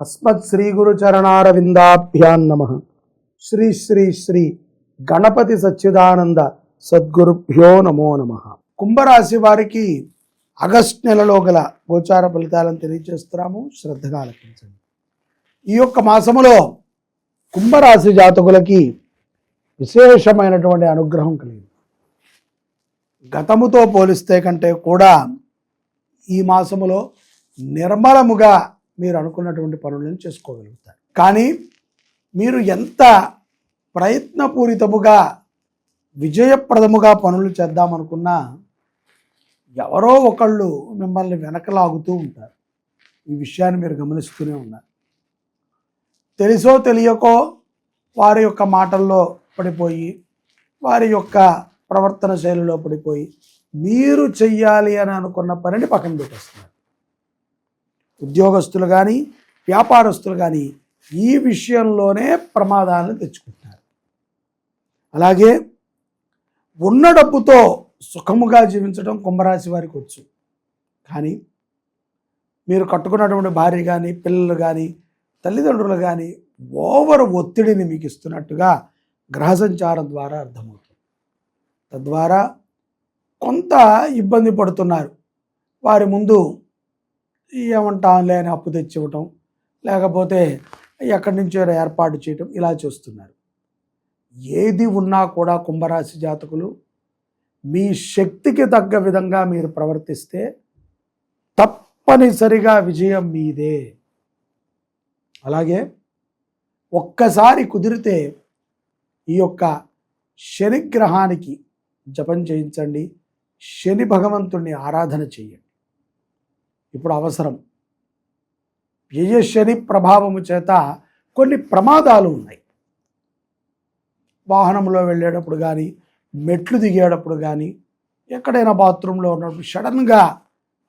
అస్మత్ శ్రీ గురు చరణారవిందాభ్యాన్ నమ. శ్రీ శ్రీ శ్రీ గణపతి సచ్చిదానంద సద్గురుభ్యో నమో నమ. కుంభరాశి వారికి ఆగస్ట్ నెలలో గల గోచార ఫలితాలను తెలియజేస్తున్నాము. శ్రద్ధగా ఆలకించండి. ఈ యొక్క మాసములో కుంభరాశి జాతకులకి విశేషమైనటువంటి అనుగ్రహం కలిగింది. గతముతో పోలిస్తే కంటే కూడా ఈ మాసములో నిర్మలముగా మీరు అనుకున్నటువంటి పనులను చేసుకోగలుగుతారు. కానీ మీరు ఎంత ప్రయత్నపూరితముగా విజయప్రదముగా పనులు చేద్దామనుకున్నా ఎవరో ఒకళ్ళు మిమ్మల్ని వెనకలాగుతూ ఉంటారు. ఈ విషయాన్ని మీరు గమనిస్తూనే ఉన్నారు. తెలుసో తెలియకో వారి యొక్క మాటల్లో పడిపోయి వారి యొక్క ప్రవర్తన శైలిలో పడిపోయి మీరు చెయ్యాలి అని అనుకున్న పనిని పక్కన పెట్టేస్తున్నారు. ఉద్యోగస్తులు కానీ వ్యాపారస్తులు కానీ ఈ విషయంలోనే ప్రమాదాలను తెచ్చుకుంటున్నారు. అలాగే ఉన్న డబ్బుతో సుఖముగా జీవించడం కుంభరాశి వారికి వచ్చు. కానీ మీరు కట్టుకున్నటువంటి భార్య కానీ పిల్లలు కానీ తల్లిదండ్రులు కానీ ఓవర్ ఒత్తిడిని మీకు ఇస్తున్నట్టుగా గ్రహ సంచారం ద్వారా అర్థమవుతుంది. తద్వారా కొంత ఇబ్బంది పడుతున్నారు. వారి ముందు ఏమంటాంలే అని అప్పు తెచ్చి ఇవ్వటం లేకపోతే ఎక్కడి నుంచో ఏర్పాటు చేయటం ఇలా చేస్తున్నారు. ఏది ఉన్నా కూడా కుంభరాశి జాతకులు మీ శక్తికి తగ్గ విధంగా మీరు ప్రవర్తిస్తే తప్పనిసరిగా విజయం మీదే. అలాగే ఒక్కసారి కుదిరితే ఈ యొక్క శనిగ్రహానికి జపం చేయించండి శని భగవంతుణ్ణి ఆరాధన చేయండి. ఇప్పుడు అవసరం. వ్యయ ప్రభావము చేత కొన్ని ప్రమాదాలు ఉన్నాయి. వాహనంలో వెళ్ళేటప్పుడు కానీ మెట్లు దిగేటప్పుడు కానీ ఎక్కడైనా బాత్రూంలో ఉన్నప్పుడు సడన్గా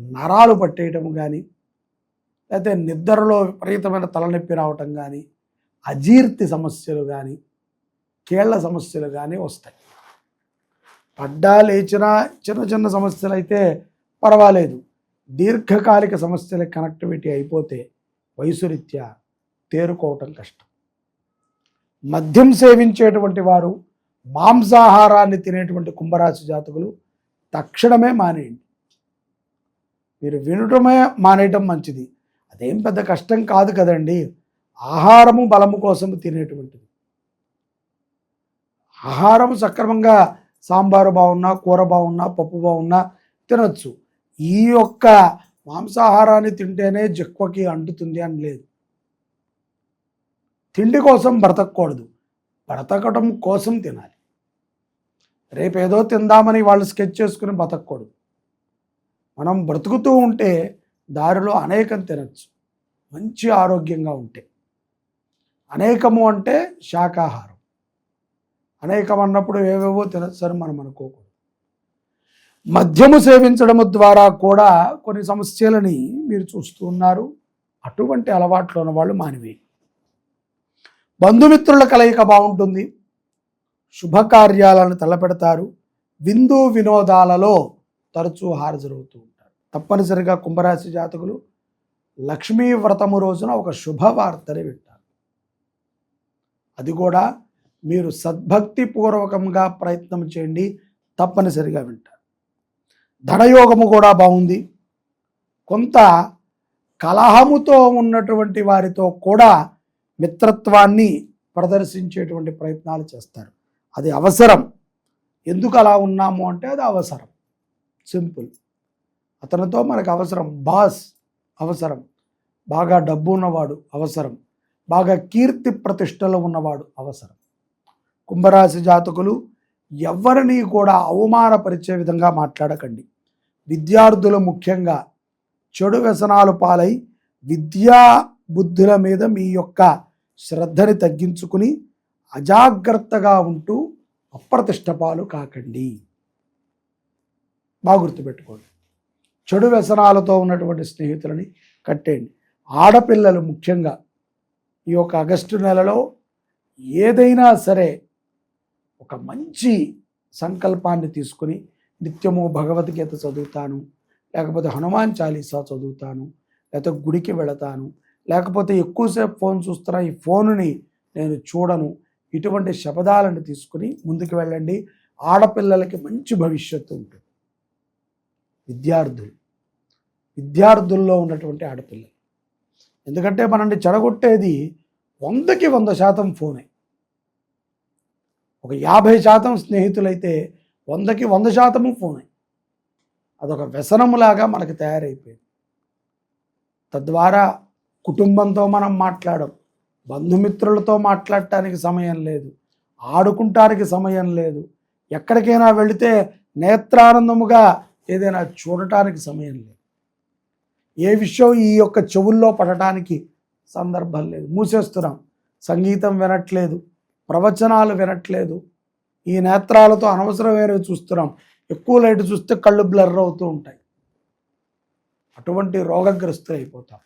నరాలు పట్టేయటం కానీ లేకపోతే నిద్రలో విపరీతమైన తలనొప్పి రావటం కానీ అజీర్తి సమస్యలు కానీ కీళ్ళ సమస్యలు కానీ వస్తాయి. పడ్డా లేచినా చిన్న చిన్న సమస్యలు అయితే పర్వాలేదు. దీర్ఘకాలిక సమస్యల కనెక్టివిటీ అయిపోతే వయసురీత్యా తేరుకోవటం కష్టం. మద్యం సేవించేటువంటి వారు మాంసాహారాన్ని తినేటువంటి కుంభరాశి జాతకులు తక్షణమే మానేయండి. మీరు వినటమే మానేయటం మంచిది. అదేం పెద్ద కష్టం కాదు కదండి. ఆహారము బలము కోసం తినేటువంటిది. ఆహారం సక్రమంగా సాంబారు బాగున్నా కూర బాగున్నా పప్పు బాగున్నా తినచ్చు. ఈ యొక్క మాంసాహారాన్ని తింటేనే జక్కువకి అంటుతుంది అని లేదు. తిండి కోసం బ్రతకూడదు బ్రతకటం కోసం తినాలి. రేపు ఏదో తిందామని వాళ్ళు స్కెచ్ చేసుకుని బ్రతకూడదు మనం బ్రతుకుతూ ఉంటే దారిలో అనేకం తినచ్చు. మంచి ఆరోగ్యంగా ఉంటే. అనేకము అంటే శాకాహారం అనేకం అన్నప్పుడు ఏవేవో తినచ్చు మనం అనుకోకూడదు. మద్యము సేవించడము ద్వారా కూడా కొన్ని సమస్యలని మీరు చూస్తూ ఉన్నారు. అటువంటి అలవాట్లు ఉన్న వాళ్ళు మానివే. బంధుమిత్రుల కలయిక బాగుంటుంది. శుభకార్యాలను తలపెడతారు. విందు వినోదాలలో తరచూ హాజరవుతూ ఉంటారు. తప్పనిసరిగా కుంభరాశి జాతకులు లక్ష్మీ వ్రతము రోజున ఒక శుభవార్తని వింటారు. అది కూడా మీరు సద్భక్తిపూర్వకంగా ప్రయత్నం చేయండి. తప్పనిసరిగా వింటారు. ధనయోగము కూడా బాగుంది. కొంత కలహముతో ఉన్నటువంటి వారితో కూడా మిత్రత్వాన్ని ప్రదర్శించేటువంటి ప్రయత్నాలు చేస్తారు. అది అవసరం. ఎందుకు అలా ఉన్నాము అంటే అది అవసరం. సింపుల్. అతనితో మనకు అవసరం. బాస్ అవసరం. బాగా డబ్బు ఉన్నవాడు అవసరం. బాగా కీర్తి ప్రతిష్టలు ఉన్నవాడు అవసరం. కుంభరాశి జాతకులు ఎవరిని కూడా అవమానపరిచే విధంగా మాట్లాడకండి. విద్యార్థులు ముఖ్యంగా చెడు వ్యసనాలు పాలై విద్యా బుద్ధుల మీద మీ యొక్క శ్రద్ధని తగ్గించుకుని అజాగ్రత్తగా ఉంటూ అప్రతిష్టపాలు కాకండి. బాగా గుర్తుపెట్టుకోండి. చెడు వ్యసనాలతో ఉన్నటువంటి స్నేహితులని కట్టేయండి. ఆడపిల్లలు ముఖ్యంగా ఈ యొక్క ఆగస్టు నెలలో ఏదైనా సరే ఒక మంచి సంకల్పాన్ని తీసుకుని నిత్యము భగవద్గీత చదువుతాను లేకపోతే హనుమాన్ చాలీసా చదువుతాను లేకపోతే గుడికి వెళతాను లేకపోతే ఎక్కువసేపు ఫోన్ చూస్తున్నా ఈ ఫోనుని నేను చూడను. ఇటువంటి శపథాలను తీసుకుని ముందుకు వెళ్ళండి. ఆడపిల్లలకి మంచి భవిష్యత్తు ఉంటుంది. విద్యార్థులు. విద్యార్థుల్లో ఉన్నటువంటి ఆడపిల్లలు. ఎందుకంటే మనల్ని చెడగొట్టేది వందకి వంద శాతం ఫోనే. ఒక యాభై శాతం స్నేహితులైతే వందకి వంద శాతము ఫోనే. అదొక వ్యసనములాగా మనకు తయారైపోయింది. తద్వారా కుటుంబంతో మనం మాట్లాడం బంధుమిత్రులతో మాట్లాడటానికి సమయం లేదు ఆడుకుంటానికి సమయం లేదు ఎక్కడికైనా వెళితే నేత్రానందముగా ఏదైనా చూడటానికి సమయం లేదు. ఏ విషయం ఈ యొక్క చెవుల్లో పడటానికి సందర్భం లేదు. మూసేస్తున్నాం. సంగీతం వినట్లేదు. ప్రవచనాలు వినట్లేదు. ఈ నేత్రాలతో అనవసరమైనవి చూస్తున్నాం. ఎక్కువ లైట్ చూస్తే కళ్ళు బ్లర్ అవుతూ ఉంటాయి. అటువంటి రోగగ్రస్తులు అయిపోతాం.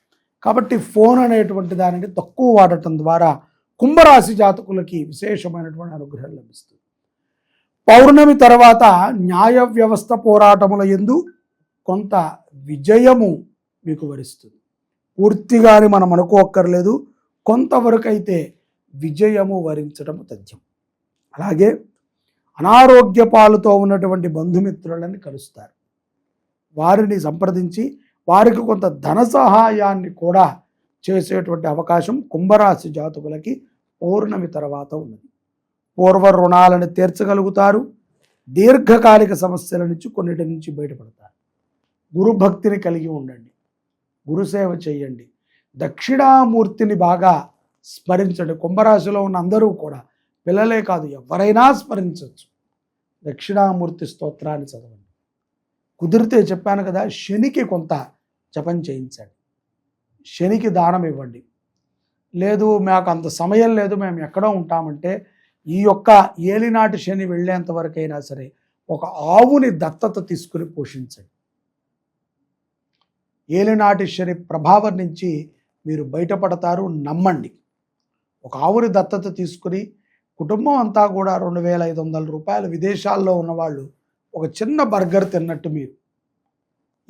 కాబట్టి ఫోన్ అనేటువంటి దానిని తక్కువ వాడటం ద్వారా కుంభరాశి జాతకులకి విశేషమైనటువంటి అనుగ్రహం లభిస్తుంది. పౌర్ణమి తర్వాత న్యాయ వ్యవస్థ పోరాటముల ఎందు కొంత విజయము మీకు వరిస్తుంది. పూర్తిగాని మనం అనుకోక్కర్లేదు. కొంతవరకు అయితే విజయము వరించడం తథ్యం. అలాగే అనారోగ్య పాలుతో ఉన్నటువంటి బంధుమిత్రులని కలుస్తారు. వారిని సంప్రదించి వారికి కొంత ధన సహాయాన్ని కూడా చేసేటువంటి అవకాశం కుంభరాశి జాతకులకి పౌర్ణమి తర్వాత ఉన్నది. పూర్వ రుణాలను తీర్చగలుగుతారు. దీర్ఘకాలిక సమస్యల నుంచి కొన్నిటి నుంచి బయటపడతారు. గురుభక్తిని కలిగి ఉండండి. గురుసేవ చేయండి. దక్షిణామూర్తిని బాగా స్మరించండి. కుంభరాశిలో ఉన్న అందరూ కూడా పిల్లలే కాదు ఎవరైనా స్మరించవచ్చు. దక్షిణామూర్తి స్తోత్రాన్ని చదవండి. కుదిరితే చెప్పాను కదా శనికి కొంత జపం చేయించండి. శనికి దానం ఇవ్వండి. లేదు మాకు అంత సమయం లేదు మేము ఎక్కడో ఉంటామంటే ఈ యొక్క ఏలినాటి శని వెళ్ళేంత వరకైనా సరే ఒక ఆవుని దత్తత తీసుకుని పోషించండి. ఏలినాటి శని ప్రభావం నుంచి మీరు బయటపడతారు నమ్మండి. ఒక ఆవుని దత్తత తీసుకుని కుటుంబం అంతా కూడా రెండు వేల ఐదు వందల రూపాయలు విదేశాల్లో ఉన్నవాళ్ళు ఒక చిన్న బర్గర్ తిన్నట్టు మీరు.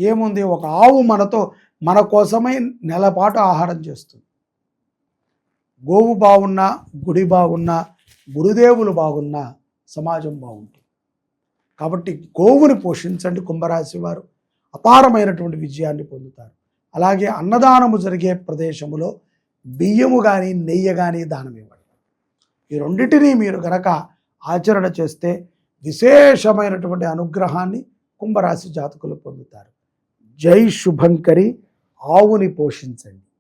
ఏముంది? ఒక ఆవు మనతో మన కోసమై నెలపాటు ఆహారం చేస్తుంది. గోవు బాగున్నా గుడి బాగున్నా గురుదేవులు బాగున్నా సమాజం బాగుంటుంది. కాబట్టి గోవుని పోషించండి కుంభరాశి వారు. అపారమైనటువంటి విజయాన్ని పొందుతారు. అలాగే అన్నదానము జరిగే ప్రదేశములో బియ్యము కానీ నెయ్యి కానీ దానం ఇవ్వండి. ఈ రెండింటినీ మీరు గనక ఆచరణ చేస్తే విశేషమైనటువంటి అనుగ్రహాన్ని కుంభరాశి జాతకులు పొందుతారు. జై శుభంకరి ఆవుని పోషించండి.